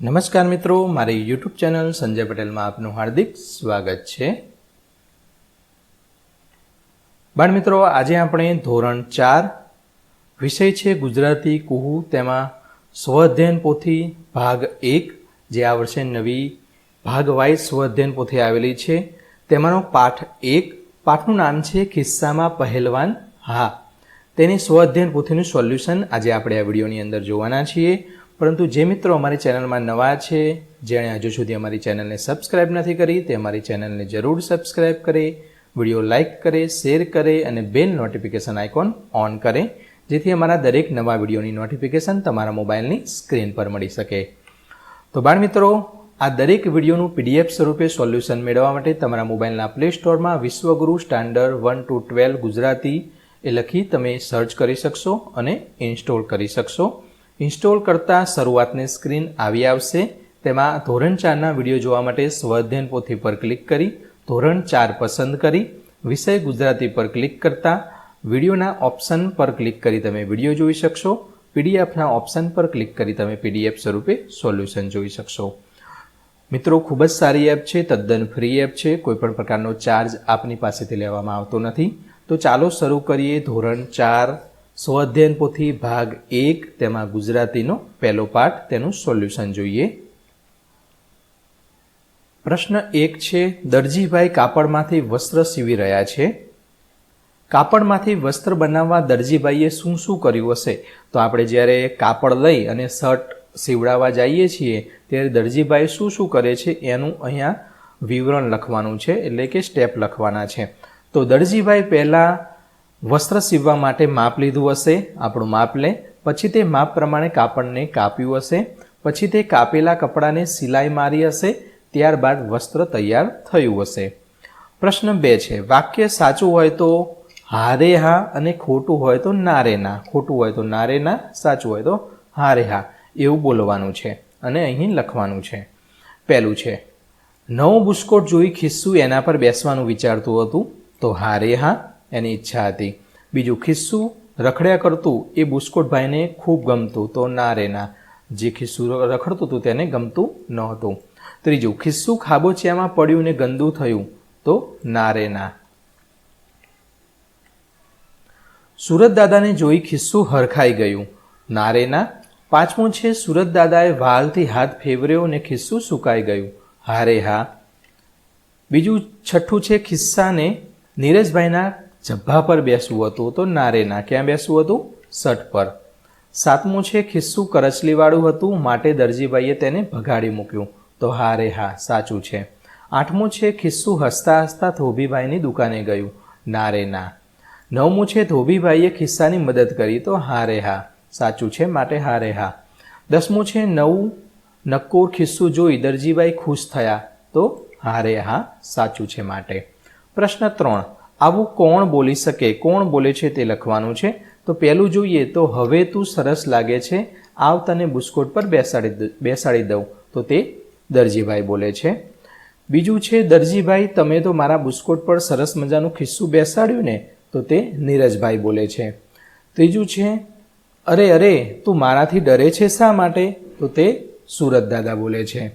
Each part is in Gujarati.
નમસ્કાર મિત્રો, મારી યુટ્યુબ ચેનલ સંજય પટેલમાં આપનું હાર્દિક સ્વાગત છે. બાળ મિત્રો, આજે આપણે ધોરણ ચાર વિષય છે ગુજરાતી કુહુ. તેમાં સ્વઅધ્યયન પોથી ભાગ એક, જે આ વર્ષે નવી ભાગ વાઇઝ સ્વઅધ્યયન પોથી આવેલી છે. તેમાંનો પાઠ એક, પાઠનું નામ છે ખિસ્સામાં પહેલવાન હા. તેની સ્વઅધ્યયન પોથીનું સોલ્યુશન આજે આપણે આ વિડીયોની અંદર જોવાના છીએ. પરંતુ જે મિત્રો અમારી ચેનલમાં નવા છે, જેણે હજુ સુધી અમારી ચેનલને સબસ્ક્રાઇબ નથી કરી, તે અમારી ચેનલને જરૂર સબસ્ક્રાઇબ કરે, વીડિયો લાઇક કરે, શેર કરે અને બેલ નોટિફિકેશન આઇકોન ઓન કરે, જેથી અમારા દરેક નવા વિડીયોની નોટિફિકેશન તમારા મોબાઈલની સ્ક્રીન પર મળી શકે. તો બાળ મિત્રો, આ દરેક વિડીયોનું પીડીએફ સ્વરૂપે સોલ્યુશન મેળવવા માટે તમારા મોબાઈલના પ્લે સ્ટોરમાં Vishwaguru standard one to twelve Gujarati એ લખી તમે સર્ચ કરી શકશો અને ઇન્સ્ટોલ કરી શકશો. ઇન્સ્ટોલ કરતા શરૂઆતની સ્ક્રીન આવી આવશે. તેમાં ધોરણ ચારના વીડિયો જોવા માટે સ્વઅધ્યયન પોથી પર ક્લિક કરી, ધોરણ ચાર પસંદ કરી, વિષય ગુજરાતી પર ક્લિક કરતાં વિડીયોના ઓપ્શન પર ક્લિક કરી તમે વીડિયો જોઈ શકશો. પીડીએફના ઓપ્શન પર ક્લિક કરી તમે પીડીએફ સ્વરૂપે સોલ્યુશન જોઈ શકશો. મિત્રો, ખૂબ જ સારી એપ છે, તદ્દન ફ્રી એપ છે કોઈપણ પ્રકારનો ચાર્જ આપની પાસેથી લેવામાં આવતો નથી. તો ચાલો શરૂ કરીએ ધોરણ ચાર સ્વઅધ્યયન પોથી ભાગ એક, તેમાં ગુજરાતીનો પહેલો પાઠ, તેનું સોલ્યુશન જોઈએ. પ્રશ્ન એક છે, દરજીભાઈ કાપડમાંથી વસ્ત્ર સીવી રહ્યા છે. કાપડમાંથી વસ્ત્ર બનાવવા દરજીભાઈએ શું શું કર્યું હશે? તો આપણે જ્યારે કાપડ લઈ અને શર્ટ સીવડાવવા જઈએ છીએ, ત્યારે દરજીભાઈ શું શું કરે છે, એનું અહીંયા વિવરણ લખવાનું છે, એટલે કે સ્ટેપ લખવાના છે. તો દરજીભાઈ પહેલાં વસ્ત્ર સીવવા માટે માપ લીધું હશે, આપણું માપ લે. પછી તે માપ પ્રમાણે કાપડને કાપ્યું હશે. પછી તે કાપેલા કપડાને સિલાઈ મારી હશે. ત્યારબાદ વસ્ત્ર તૈયાર થયું હશે. પ્રશ્ન બે છે, વાક્ય સાચું હોય તો હારે હા અને ખોટું હોય તો નારે ના. ખોટું હોય તો નારે ના, સાચું હોય તો હારે હા. એવું બોલવાનું છે અને અહીં લખવાનું છે. પહેલું છે, નવો બુસ્કોટ જોઈ ખિસ્સું એના પર બેસવાનું વિચારતું હતું. તો હારે હા એની ઈચ્છા હતી. બીજું, ખિસ્સું રખડ્યા કરતું એ બુસ્કોટભાઈને ખૂબ ગમતું તો ના રે ના. જે ખિસ્સું રખડતું હતું તેને ગમતું નહોતું. ત્રીજું, ખિસ્સું ખાબોચિયામાં પડ્યું ને ગંદુ થયું તો ના રે ના. સુરત દાદાને જોઈ ખિસ્સું હરખાઈ ગયું. ના રે ના. પાંચમું છે, સુરત દાદાએ વાલથી હાથ ફેવર્યો ને ખિસ્સું સુકાઈ ગયું. હારે હા. બીજું, છઠ્ઠું છે, ખિસ્સાને નીરજભાઈના જબ્ભા પર બેસવું હતું તો નારેના ક્યાં બેસવું હતું? સટ પર. સાતમું છે, ખિસ્સું કરચલીવાળું હતું, માટે દરજીભાઈએ તેને ભગાડી મૂક્યું. તો હા રે હા, સાચું છે. આઠમું છે, ખિસ્સું હસતા હસતા ધોબીભાઈની દુકાને ગયું. ના રે ના. નવમું છે ધોબીભાઈએ ખિસ્સાની મદદ કરી. તો હા રે હા, સાચું છે, માટે હા રે હા. દસમું છે, નવું, નક્કોર ખિસ્સું જોઈ દરજીભાઈ ખુશ થયા. તો હા રે હા, સાચું છે, માટે. પ્રશ્ન ત્રણ. આવું કોણ બોલી શકે? કોણ બોલે છે તે લખવાનું છે. તો પહેલું જોઈએ તો હવે તું સરસ લાગે છે. આવ તને બુસ્કોટ પર બેસાડી બેસાડી દઉં. તો તે દરજીભાઈ બોલે છે. બીજું છે, દરજીભાઈ, તમે તો મારા બુસ્કોટ પર સરસ મજાનું ખિસ્સું બેસાડ્યું ને? તો તે નીરજભાઈ બોલે છે. ત્રીજું છે, અરે અરે, તું મારાથી ડરે છે શા માટે? તો તે સુરત દાદા બોલે છે.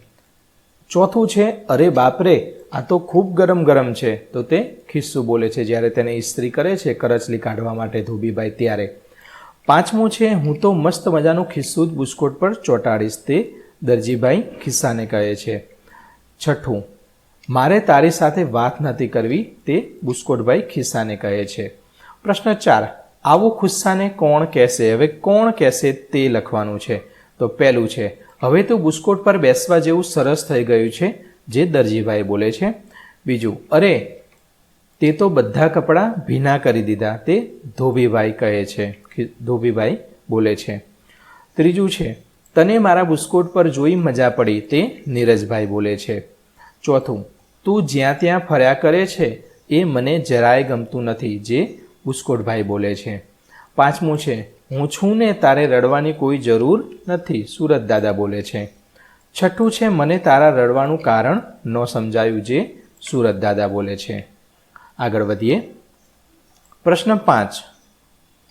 ચોથું છે, અરે બાપરે આ તો ખૂબ ગરમ ગરમ છે. તો તે ખિસ્સું બોલે છે. જ્યારે તેને ઇસ્ત્રી કરે છે, કરચલી કાઢવા માટે ધોબીભાઈ ત્યારે. પાંચમું છે, હું તો મસ્ત મજાનું ખિસ્સું બુસ્કોટ પર ચોંટાડીશ તે દરજીભાઈ ખિસ્સાને કહે છે. છઠ્ઠું, મારે તારી સાથે વાત નથી કરવી, તે બુસ્કોટભાઈ ખિસ્સાને કહે છે. પ્રશ્ન ચાર, આવું ખુસ્સાને કોણ કહેશે? હવે કોણ કહેશે તે લખવાનું છે. તો પહેલું છે, હવે તો બુસ્કોટ પર બેસવા જેવું સરસ થઈ ગયું છે. જે દરજીભાઈ બોલે છે, બીજું, અરે, તે તો બધા કપડાં ભીના કરી દીધા, તે ધોબીભાઈ કહે છે ધોબીભાઈ બોલે છે. ત્રીજું છે, તને મારા બુસ્કોટ પર જોઈ મજા પડી, તે નીરજભાઈ બોલે છે. ચોથું, તું જ્યાં ત્યાં ફર્યા કરે છે, એ મને જરાય ગમતું નથી, જે બુસ્કોટભાઈ બોલે છે. પાંચમું છે, હું છું ને તારે રડવાની કોઈ જરૂર નથી, સુરત દાદા બોલે છે. છઠ્ઠું છે, મને તારા રડવાનું કારણ ન સમજાયું જે સુરત દાદા બોલે છે. આગળ વધીએ. પ્રશ્ન પાંચ,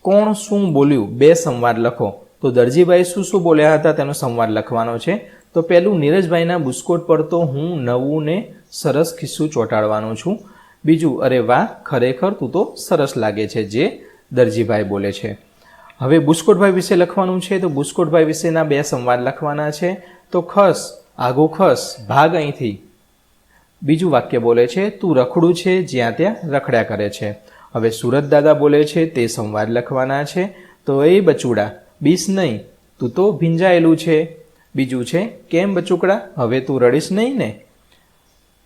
કોણ શું બોલ્યું? બે સંવાદ લખો. તો દરજીભાઈ શું શું બોલ્યા હતા તેનો સંવાદ લખવાનો છે. તો પહેલું, નીરજભાઈના બુસ્કોટ પર તો હું નવું ને સરસ ખિસ્સું ચોંટાડવાનો છું. બીજું, અરે વાહ, ખરેખર તું તો સરસ લાગે છે, જે દરજીભાઈ બોલે છે. હવે બુસ્કોટભાઈ વિશે લખવાનું છે તો બુસ્કોટભાઈ વિશેના બે સંવાદ લખવાના છે. તો ખસ, આગો ખસ, ભાગ અહીંથી. બીજું વાક્ય બોલે છે, તું રખડું છે જ્યાં ત્યાં રખડ્યા કરે છે. હવે સુરત દાદા બોલે છે, તે સંવાદ લખવાના છે. તો એ બચુડા, બીસ નહીં, તું તો ભીંજાયેલું છે. બીજું છે, કેમ બચુકડા, હવે તું રડીશ નહીં ને?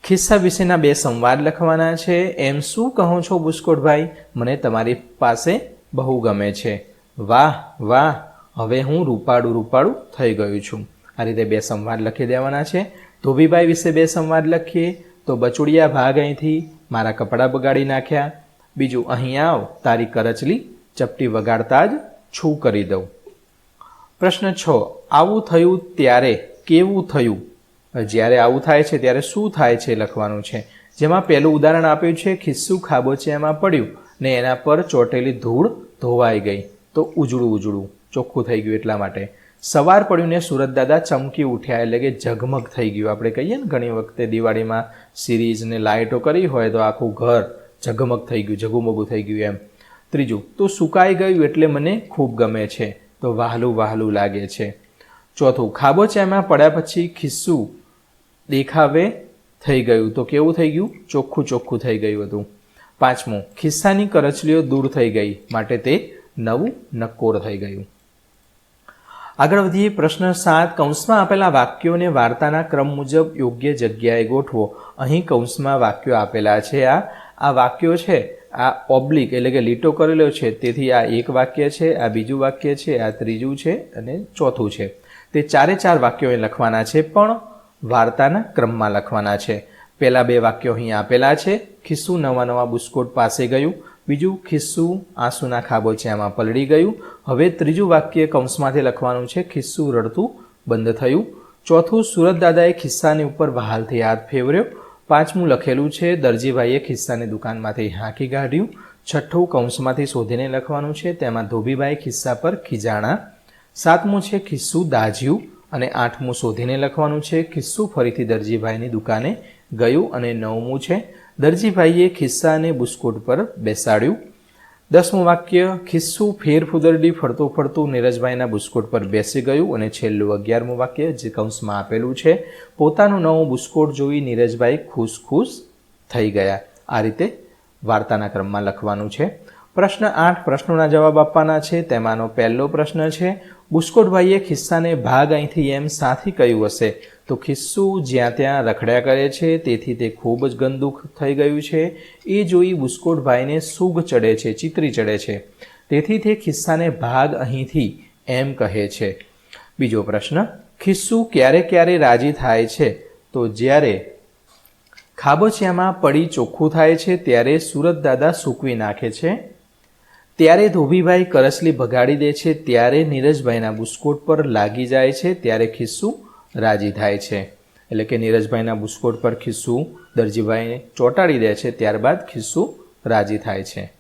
ખિસ્સા વિશેના બે સંવાદ લખવાના છે, એમ શું કહો છો બુસ્કોટભાઈ? મને તમારી પાસે બહુ ગમે છે. વાહ વાહ, હવે હું રૂપાળું રૂપાળું થઈ ગયું છું. આ રીતે બે સંવાદ લખી દેવાના છે. ધોબીભાઈ વિશે બે સંવાદ લખીએ. તો બચુડિયા ભાગ અહીંથી મારા કપડાં બગાડી નાખ્યા. બીજું, અહીં આવ, તારી કરચલી ચપટી વગાડતા જ છું કરી દઉં. પ્રશ્ન છ, આવું થયું ત્યારે કેવું થયું? જ્યારે આવું થાય છે, ત્યારે શું થાય છે લખવાનું છે. જેમાં પહેલું ઉદાહરણ આપ્યું છે, ખિસ્સું ખાબોચિયામાં પડ્યું ને એના પર ચોટેલી ધૂળ ધોવાઈ ગઈ. તો ઉજળું ઉજળું, ચોખ્ખું થઈ ગયું એટલા માટે. સવાર પડ્યું ને સુરત દાદા ચમકી ઉઠ્યા એટલે કે ઝગમગ થઈ ગયું. આપણે કહીએ ને ઘણી વખતે દિવાળીમાં સિરીઝ ને લાઇટો કરી હોય તો આખું ઘર ઝગમગ થઈ ગયું, ઝગુમગું થઈ ગયું એમ. ત્રીજું, તો સુકાઈ ગયું એટલે મને ખૂબ ગમે છે, તો વહાલું વહાલું લાગે છે. ચોથું ખાબોચામાં પડ્યા પછી ખિસ્સું દેખાવે થઈ ગયું. તો કેવું થઈ ગયું? ચોખ્ખું ચોખ્ખું થઈ ગયું હતું. પાંચમું, ખિસ્સાની કરચલીઓ દૂર થઈ ગઈ. માટે તે નવું નક્કોર થઈ ગયું. આગળ વધીએ પ્રશ્ન સાત, કૌંસમાં આપેલા વાક્યોને વાર્તાના ક્રમ મુજબ યોગ્ય જગ્યાએ ગોઠવો. અહીં કૌંસમાં વાક્યો આપેલા છે. આ આ વાક્યો છે, આ ઓબ્લિક એટલે કે લીટો કરેલો છે. તેથી આ એક વાક્ય છે, આ બીજું વાક્ય છે, આ ત્રીજું છે અને ચોથું છે. તે ચારે ચાર વાક્યો અહીં લખવાના છે, પણ વાર્તાના ક્રમમાં લખવાના છે. પહેલાં બે વાક્યો અહીં આપેલા છે. ખિસ્સું નવા નવા બુસ્કોટ પાસે ગયું. બીજું ખિસ્સું આંસુના ખાબોચિયામાં પલળી ગયું. હવે ત્રીજું વાક્ય કૌંસમાંથી લખવાનું છે, ખિસ્સું રડતું બંધ થયું. ચોથું, સુરત દાદાએ ખિસ્સાની ઉપર વહાલથી હાથ ફેવર્યો. પાંચમું, લખેલું છે, દરજીભાઈએ ખિસ્સાની દુકાનમાંથી હાંકી કાઢ્યું. છઠ્ઠું, કૌંસમાંથી શોધીને લખવાનું છે, તેમાં ધોબીભાઈ ખિસ્સા પર ખીજાણા. સાતમું છે, ખિસ્સું દાજ્યું અને આઠમું શોધીને લખવાનું છે, ખિસ્સું ફરીથી દરજીભાઈની દુકાને ગયું અને નવમું છે દરજીભાઈએ ખિસ્સાને બુસ્કોટ પર બેસાડ્યું. દસમું વાક્ય, ખિસ્સું ફેરફુદરડી ફરતો ફરતું નીરજભાઈના બુસ્કોટ પર બેસી ગયું અને છેલ્લું અગિયારમું વાક્ય જે કૌંસમાં આપેલું છે, પોતાનું નવું બુસ્કોટ જોઈ નીરજભાઈ ખુશ ખુશ થઈ ગયા. આ રીતે વાર્તાના ક્રમમાં લખવાનું છે. પ્રશ્ન આઠ પ્રશ્નોના જવાબ આપવાના છે. તેમાંનો પહેલો પ્રશ્ન છે, બુસ્કોટભાઈએ ખિસ્સાને ભાગ અહીંથી એમ સાથી કહ્યું હશે. તો ખિસ્સુ જ્યાં ત્યાં રખડ્યા કરે છે, તેથી તે ખૂબ જ ગંદુ થઈ ગયું છે. એ જોઈ બુસ્કોટભાઈને સૂગ ચડે છે, ચિતરી ચડે છે. તેથી તે ખિસ્સાને ભાગ અહીંથી એમ કહે છે. બીજો પ્રશ્ન, ખિસ્સુ ક્યારે ક્યારે રાજી થાય છે? તો જ્યારે ખાબોચિયામાં પડી ચોખ્ખું થાય છે, ત્યારે સુરત દાદા સૂકવી નાખે છે. ત્યારે ધોબીભાઈ કરસલી ભગાડી દે છે, ત્યારે નીરજભાઈના બુસ્કોટ પર લાગી જાય છે, ત્યારે ખિસ્સું રાજી થાય છે. એટલે કે નીરજભાઈના બુસ્કોટ પર ખિસ્સું દરજીભાઈને ચોંટાડી દે છે, ત્યારબાદ ખિસ્સું રાજી થાય છે.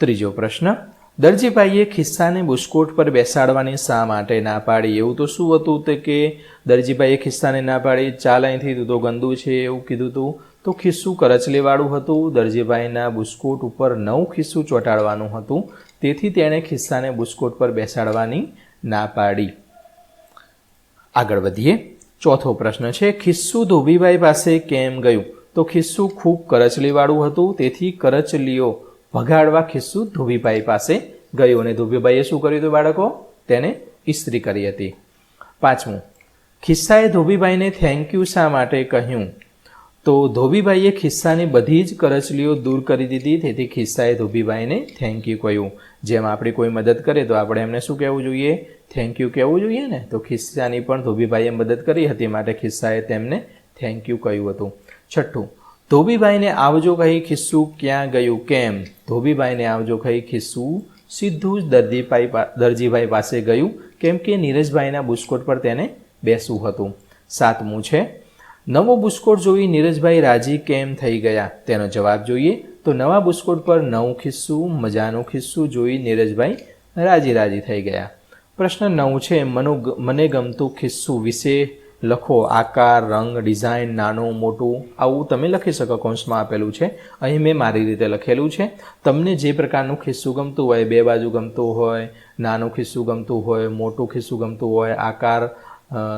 ત્રીજો પ્રશ્ન. દરજીભાઈએ ખિસ્સાને બુસ્કોટ પર બેસાડવાની શા માટે ના પાડી? એવું તો શું હતું તે કે દરજીભાઈએ ખિસ્સાને ના પાડી? ચાલ અહીંથી તું તો ગંદુ છે, એવું કીધું હતું તો ખિસ્સું કરચલીવાળું હતું, દરજીભાઈના બુસ્કોટ ઉપર નવું ખિસ્સું ચોંટાડવાનું હતું, તેથી તેણે ખિસ્સાને બુસ્કોટ પર બેસાડવાની ના પાડી. આગળ વધીએ. ચોથો પ્રશ્ન છે, ખિસ્સું ધોબીભાઈ પાસે કેમ ગયું? તો ખિસ્સું ખૂબ કરચલીવાળું હતું, તેથી કરચલીઓ ભગાડવા ખિસ્સું ધોબીભાઈ પાસે ગયું અને ધોબીભાઈએ શું કર્યું હતું બાળકો? તેને ઇસ્ત્રી કરી હતી. પાંચમું, ખિસ્સાએ ધોબીભાઈને થેન્ક યુ શા માટે કહ્યું? તો ધોબીભાઈએ ખિસ્સાની બધી જ કરચલીઓ દૂર કરી દીધી. તેથી ખિસ્સાએ ધોબીભાઈને થેન્ક યુ કહ્યું. જેમ આપણે કોઈ મદદ કરે તો આપણે એમને શું કહેવું જોઈએ? થેન્ક યુ કહેવું જોઈએ ને? તો ખિસ્સાની પણ ધોબીભાઈએ મદદ કરી હતી, માટે ખિસ્સાએ તેમને થેન્ક યુ કહ્યું હતું. છઠ્ઠું, ધોબીભાઈને આવજો કહી ખિસ્સું ક્યાં ગયું? કેમ? ધોબીભાઈને આવજો કહી ખિસ્સું સીધું જ દર્દીભાઈ દરજીભાઈ પાસે ગયું. કેમ કે નીરજભાઈના બુસ્કોટ પર તેને બેસવું હતું. સાતમું છે નવો બુસ્કોટ જોઈ નીરજભાઈ રાજી કેમ થઈ ગયા? તેનો જવાબ જોઈએ તો નવા બુસ્કોટ પર નવું ખિસ્સું, મજાનું ખિસ્સું જોઈ નીરજભાઈ રાજી રાજી થઈ ગયા. પ્રશ્ન નવ છે, મનો મને ગમતું ખિસ્સું વિશે લખો. આકાર, રંગ, ડિઝાઇન, નાનું, મોટું, આવું તમે લખી શકો. કૌંસમાં આપેલું છે. અહીં મેં મારી રીતે લખેલું છે. તમને જે પ્રકારનું ખિસ્સું ગમતું હોય, બે બાજુ ગમતું હોય, નાનું ખિસ્સું ગમતું હોય, મોટું ખિસ્સું ગમતું હોય, આકાર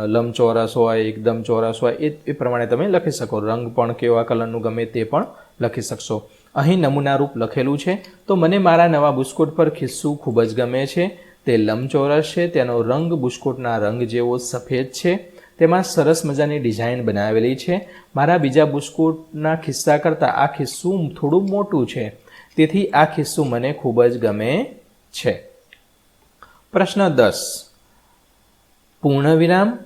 લંબચોરસ હોય, એકદમ ચોરસ હોય, એ એ પ્રમાણે તમે લખી શકો. રંગ પણ કેવા કલરનું ગમે તે પણ લખી શકશો. અહીં નમૂનારૂપ લખેલું છે. તો મને મારા નવા બુસ્કોટ પર ખિસ્સું ખૂબ જ ગમે છે. તે લંબચોરસ છે. તેનો રંગ બુસ્કોટના રંગ જેવો સફેદ છે. તેમાં સરસ મજાની ડિઝાઇન બનાવેલી છે. મારા બીજા બુસ્કોટના ખિસ્સા કરતાં આ ખિસ્સું થોડું મોટું છે. તેથી આ ખિસ્સું મને ખૂબ જ ગમે છે. પ્રશ્ન દસ. પૂર્ણવિરામ,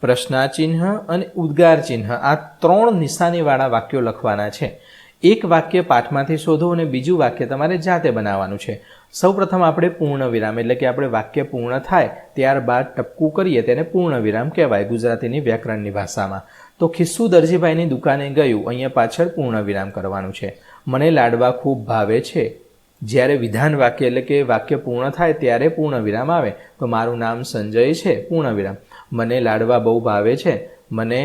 પ્રશ્નાચિહ્ન અને ઉદ્ગાર ચિહ્ન આ ત્રણ નિશાનીવાળા વાક્યો લખવાના છે. એક વાક્ય પાઠમાંથી શોધો અને બીજું વાક્ય તમારે જાતે બનાવવાનું છે. સૌપ્રથમ આપણે પૂર્ણ વિરામ એટલે કે આપણે વાક્ય પૂર્ણ થાય ત્યારબાદ ટપકું કરીએ તેને પૂર્ણ વિરામ કહેવાય ગુજરાતીની વ્યાકરણની ભાષામાં. તો ખિસ્સુ દરજીભાઈની દુકાને ગયું, અહીંયા પાછળ પૂર્ણ વિરામ કરવાનું છે. મને લાડવા ખૂબ ભાવે છે. જ્યારે વિધાન વાક્ય એટલે કે વાક્ય પૂર્ણ થાય ત્યારે પૂર્ણ વિરામ આવે. તો મારું નામ સંજય છે પૂર્ણ વિરામ મને લાડવા બહુ ભાવે છે, મને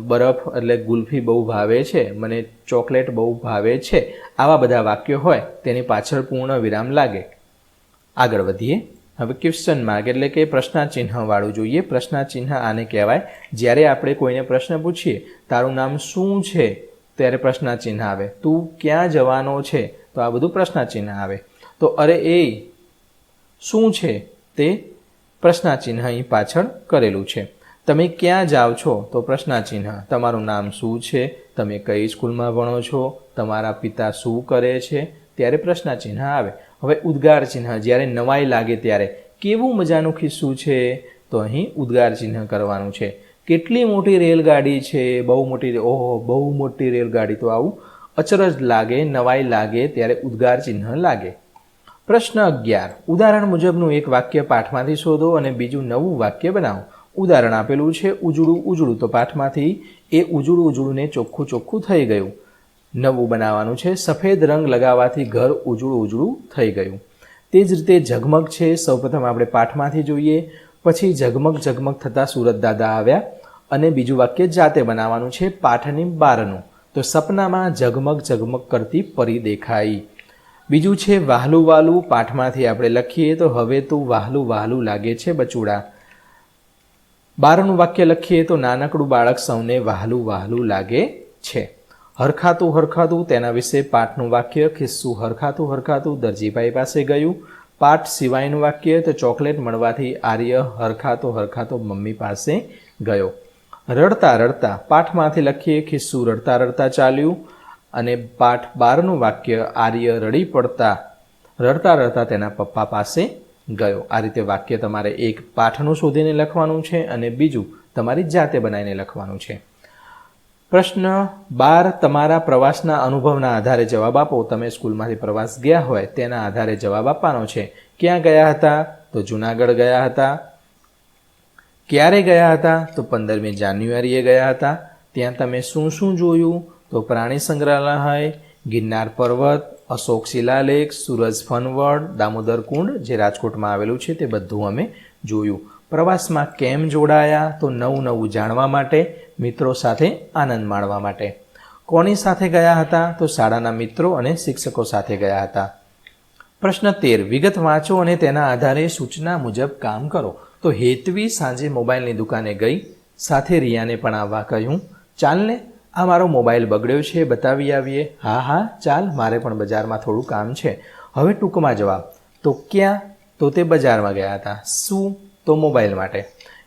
બરફ એટલે ગુલ્ફી બહુ ભાવે છે, મને ચોકલેટ બહુ ભાવે છે. આવા બધા વાક્યો હોય તેની પાછળ પૂર્ણ વિરામ લાગે. આગળ વધીએ. હવે ક્વેશ્ચન માર્ક એટલે કે પ્રશ્નાચિહ્નવાળું જોઈએ. પ્રશ્નાચિહ્ન આને કહેવાય. જ્યારે આપણે કોઈને પ્રશ્ન પૂછીએ, તારું નામ શું છે? ત્યારે પ્રશ્નાચિહ્ન આવે. તું ક્યાં જવાનો છે? તો આ બધું પ્રશ્નાચિહ્ન આવે. તો અરે એ શું છે તે પ્રશ્નાચિહ્ન અહીં પાછળ કરેલું છે. તમે ક્યાં જાઓ છો તો પ્રશ્નાચિહ્ન. તમારું નામ શું છે? તમે કઈ સ્કૂલમાં ભણો છો? તમારા પિતા શું કરે છે? ત્યારે પ્રશ્નાચિહ્ન આવે. હવે ઉદ્ગાર ચિહ્ન જ્યારે નવાઈ લાગે ત્યારે કેવું મજાનું ખિસ્સું છે? તો અહીં ઉદ્ગાર ચિહ્ન કરવાનું છે. કેટલી મોટી રેલગાડી છે? બહુ મોટી ઓહો, બહુ મોટી રેલગાડી તો આવું અચરજ લાગે, નવાઈ લાગે, ત્યારે ઉદ્ગાર ચિહ્ન લાગે. પ્રશ્ન અગિયાર. ઉદાહરણ મુજબનું એક વાક્ય પાઠમાંથી શોધો અને બીજું નવું વાક્ય બનાવો. ઉદાહરણ આપેલું છે, ઉજળું ઉજળું. તો પાઠમાંથી એ ઉજળું, ઉજળુંને ચોખ્ખું ચોખ્ખું થઈ ગયું. નવું બનાવવાનું છે, સફેદ રંગ લગાવવાથી ઘર ઉજળું ઉજળું થઈ ગયું. તે જ રીતે ઝગમગ છે, સૌપ્રથમ આપણે પાઠમાંથી જોઈએ. પછી ઝગમગ ઝગમગ થતાં સુરત દાદા આવ્યા અને બીજું વાક્ય જાતે બનાવવાનું છે પાઠની બારનું. તો સપનામાં ઝગમગ ઝગમગ કરતી પરી દેખાઈ. બીજું છે, વહાલું વાલું પાઠમાંથી આપણે લખીએ તો હવે તું વહાલું વહાલું લાગે છે બચુડા. બારનું વાક્ય લખીએ તો નાનકડું બાળક સૌને વહાલું વહાલું લાગે છે. હરખાતું હરખાતું તેના વિશે પાઠનું વાક્ય, ખિસ્સું હરખાતું હરખાતું દરજીભાઈ પાસે ગયું. પાઠ સિવાયનું વાક્ય તો ચોકલેટ મળવાથી આર્ય હરખાતો હરખાતો મમ્મી પાસે ગયો. રડતા રડતા પાઠમાંથી લખીએ ખિસ્સું રડતા રડતા ચાલ્યું અને પાઠ બારનું વાક્ય આર્ય રડી પડતા રડતા રડતા તેના પપ્પા પાસે ગયો. આ રીતે વાક્ય તમારે એક પાઠનું શોધીને લખવાનું છે અને બીજું તમારી જાતે બનાવીને લખવાનું છે. પ્રશ્ન બાર તમારા પ્રવાસના અનુભવના આધારે જવાબ આપો. તમે સ્કૂલમાંથી પ્રવાસ ગયા હોય તેના આધારે જવાબ આપવાનો છે. ક્યાં ગયા હતા? તો જુનાગઢ ગયા હતા. ક્યારે ગયા હતા? તો પંદરમી જાન્યુઆરીએ ગયા હતા. ત્યાં તમે શું શું જોયું? તો પ્રાણી સંગ્રહાલય, ગિરનાર પર્વત, અશોક શિલાલેખ સુરજ ફનવડ, દામોદર કુંડ જે રાજકોટમાં આવેલું છે તે બધું અમે જોયું. પ્રવાસમાં કેમ જોડાયા? તો નવું નવું જાણવા માટે, મિત્રો સાથે આનંદ માણવા માટે. કોની સાથે ગયા હતા? તો શાળાના મિત્રો અને શિક્ષકો સાથે ગયા હતા. પ્રશ્ન તેર. વિગત વાંચો અને તેના આધારે સૂચના મુજબ કામ કરો. તો હેતવી સાંજે મોબાઈલની દુકાને ગઈ, સાથે રિયાને પણ આવવા કહ્યું, ચાલને, આ મારો મોબાઈલ બગડ્યો છે, બતાવી આવીએ. હા હા, ચાલ, મારે પણ બજારમાં થોડું કામ છે. હવે ટૂંકમાં જવાબ. તો ક્યાં? તો તે બજારમાં ગયા હતા. શું? તો મોબાઈલ માટે.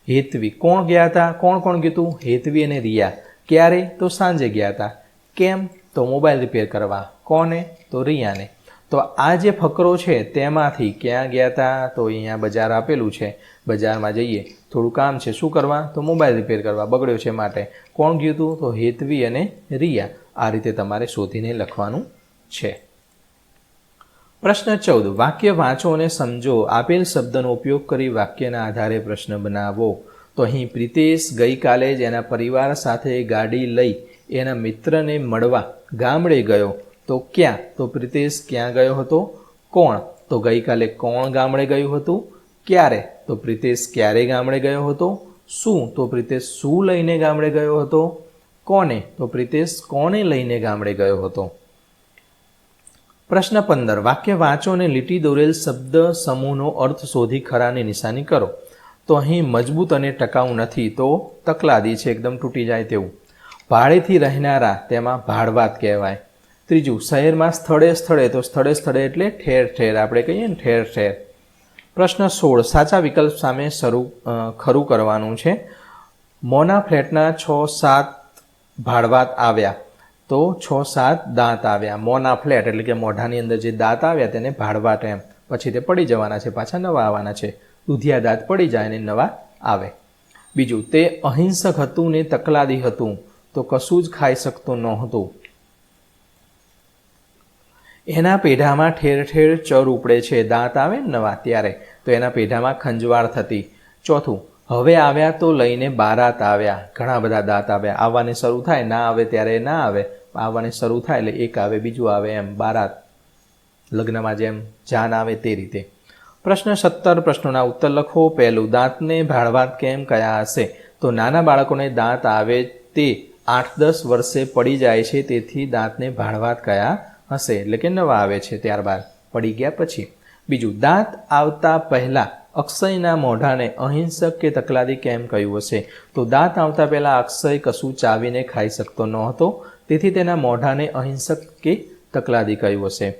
હેતવી, કોણ ગયા હતા? કોણ કોણ ગયું હેતવી અને રિયા. ક્યારે? તો સાંજે ગયા હતા. કેમ? તો મોબાઈલ રિપેર કરવા. કોને? તો રિયાને. તો આ જે ફકરો છે, તેમાંથી ક્યાં ગયા હતા તો અહીંયા બજાર આપેલું છે. બજારમાં જઈએ. થોડું કામ છે. શું કરવા? તો મોબાઈલ રિપેર કરવા. બગડ્યો છે માટે. કોણ ગયું હતું તો હેતવી અને રિયા. આ રીતે તમારે શોધીને લખવાનું છે. પ્રશ્ન ચૌદ. વાક્ય વાંચો અને સમજો. આપેલ શબ્દનો ઉપયોગ કરી વાક્યના આધારે પ્રશ્ન બનાવો. તો અહીં પ્રિતેશ ગઈકાલે જ એના પરિવાર સાથે ગાડી લઈ એના મિત્રને મળવા ગામડે ગયો. તો ક્યાં તો પ્રિતેશ ક્યાં ગયો હતો? કોણ તો ગઈકાલે કોણ ગામડે ગયું હતું? ક્યારે તો પ્રિતેશ ક્યારે ગામડે ગયો હતો? શું તો પ્રિતેશ શું લઈને ગામડે ગયો હતો? કોને તો પ્રિતેશ કોને લઈને ગામડે ગયો હતો? પ્રશ્ન પંદર, વાક્ય વાંચો અને લીટી દોરેલ શબ્દ સમૂહનો અર્થ શોધી ખરાની નિશાની કરો. તો અહીં મજબૂત અને ટકાઉ નથી તો તકલાદી છે, એકદમ તૂટી જાય તેવું. ભાડેથી રહેનારા તેમાં ભાડવાત કહેવાય. ત્રીજું, શહેરમાં સ્થળે સ્થળે, તો સ્થળે સ્થળે એટલે ઠેર ઠેર, આપણે કહીએ ને ઠેર ઠેર. પ્રશ્ન સોળ, સાચા વિકલ્પ સામે શરૂ ખરું કરવાનું છે. મોના ફ્લેટના છ સાત ભાડવાત આવ્યા, તો છ સાત દાંત આવ્યા. મોના ફ્લેટ એટલે કે મોઢાની અંદર જે દાંત આવ્યા તેને ભાડવાટ એમ. પછી તે પડી જવાના છે, પાછા નવા આવવાના છે. દૂધિયા દાંત પડી જાય અને નવા આવે. બીજું, તે અહિંસક હતું ને તકલાદી હતું, તો કશું જ ખાઈ શકતું નહોતું. એના પેઢામાં ઠેર ઠેર ચર ઉપડે છે, દાંત આવે ને નવા ત્યારે. તો એના પેઢામાં ખંજવાળ થતી. ચોથું, હવે આવ્યા તો લઈને બારાત આવ્યા. ઘણા બધા દાંત આવ્યા. આવવાને શરૂ થાય, ના આવે ત્યારે ના આવે. આવવાને શરૂ થાય એટલે એક આવે, બીજું આવે એમ, બારાત. લગ્નમાં જેમ જાન આવે તે રીતે. પ્રશ્ન સત્તર, પ્રશ્નોના ઉત્તર લખો. પહેલું, દાંતને ભાડવાત કેમ કયા હશે? તો નાના બાળકોને દાંત આવે તે આઠ દસ વર્ષે પડી જાય છે, તેથી દાંતને ભાડવાત કયા હશે એટલે કે નવા આવે છે ત્યારબાદ. પડી ગયા પછી. બીજું, દાંત આવતા પહેલાં અક્ષયના મોઢાને અહિંસક કે તકલાદી કેમ કહ્યું હશે? તો દાંત આવતા પહેલાં અક્ષય કશું ચાવીને ખાઈ શકતો નહોતો, તેથી તેના મોઢાને અહિંસક કે તકલાદી કહ્યું હશે.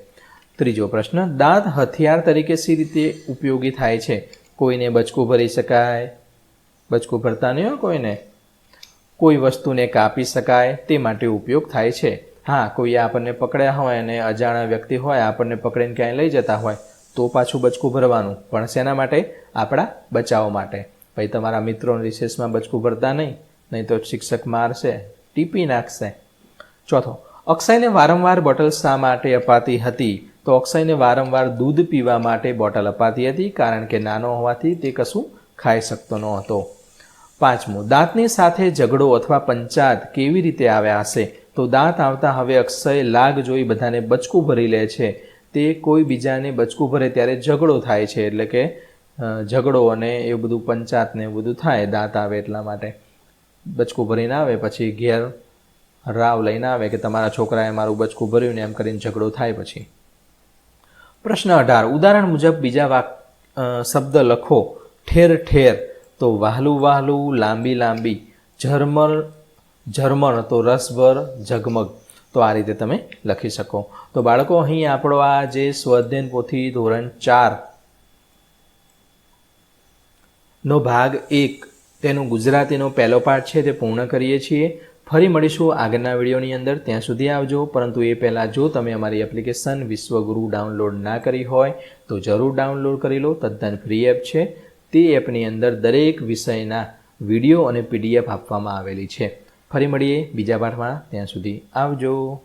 ત્રીજો પ્રશ્ન, દાંત હથિયાર તરીકે સી રીતે ઉપયોગી થાય છે? કોઈને બચકું ભરી શકાય? બચકું ભરતા નહીં હોય કોઈને? કોઈ વસ્તુને કાપી શકાય? તે માટે ઉપયોગ થાય છે. હા, કોઈ આપણને પકડ્યા હોય અને અજાણ્યા વ્યક્તિ હોય, આપણને પકડીને ક્યાંય લઈ જતા હોય, તો પાછું બચકું ભરવાનું. પણ શેના માટે? આપણા બચાવ માટે. ભાઈ, તમારા મિત્રો રિસેસમાં બચકું ભરતા નહીં નહીં તો શિક્ષક મારશે, ટીપી નાખશે. ચોથો, અક્ષયને વારંવાર બોટલ શા માટે અપાતી હતી? તો અક્ષયને વારંવાર દૂધ પીવા માટે બોટલ અપાતી હતી, કારણ કે નાનો હોવાથી તે કશું ખાઈ શકતો ન હતો. પાંચમું, દાંતની સાથે ઝઘડો અથવા પંચાત કેવી રીતે આવ્યા હશે? તો દાંત આવતા હવે અક્ષય લાગ જોઈ બધાને બચકું ભરી લે છે. તે કોઈ બીજાને બચકું ભરે ત્યારે ઝઘડો થાય છે, એટલે કે ઝઘડો અને એ બધું પંચાત ને એવું બધું થાય, દાંત આવે એટલા માટે. બચકું ભરીને આવે, પછી ઘેર રાવ લઈને આવે કે તમારા છોકરાએ મારું બચકું ભર્યું ને એમ કરીને ઝઘડો થાય પછી. પ્રશ્ન અઢાર. ઉદાહરણ મુજબ બીજા વાક શબ્દ લખો, ઠેર ઠેર, તો વહાલું વહાલું, લાંબી લાંબી, ઝરમર ઝરમર તો રસભર ઝગમગ. તો આ રીતે તમે લખી શકો. તો બાળકો, અહીં આપણો આ જે સ્વઅધ્યયન પોથી ધોરણ ચાર નો ભાગ એક, તેનું ગુજરાતીનો પહેલો પાઠ છે, તે પૂર્ણ કરીએ છીએ. ફરી મળીશું આગળના વિડીયોની અંદર. ત્યાં સુધી આવજો. પરંતુ એ પહેલાં જો તમે અમારી એપ્લિકેશન વિશ્વગુરુ ડાઉનલોડ ના કરી હોય, તો જરૂર ડાઉનલોડ કરી લો. તદ્દન ફ્રી એપ છે. તે એપની અંદર દરેક વિષયના વીડિયો અને પીડીએફ આપવામાં આવેલી છે. ફરી મળીએ બીજા પાઠમાં. ત્યાં સુધી આવજો.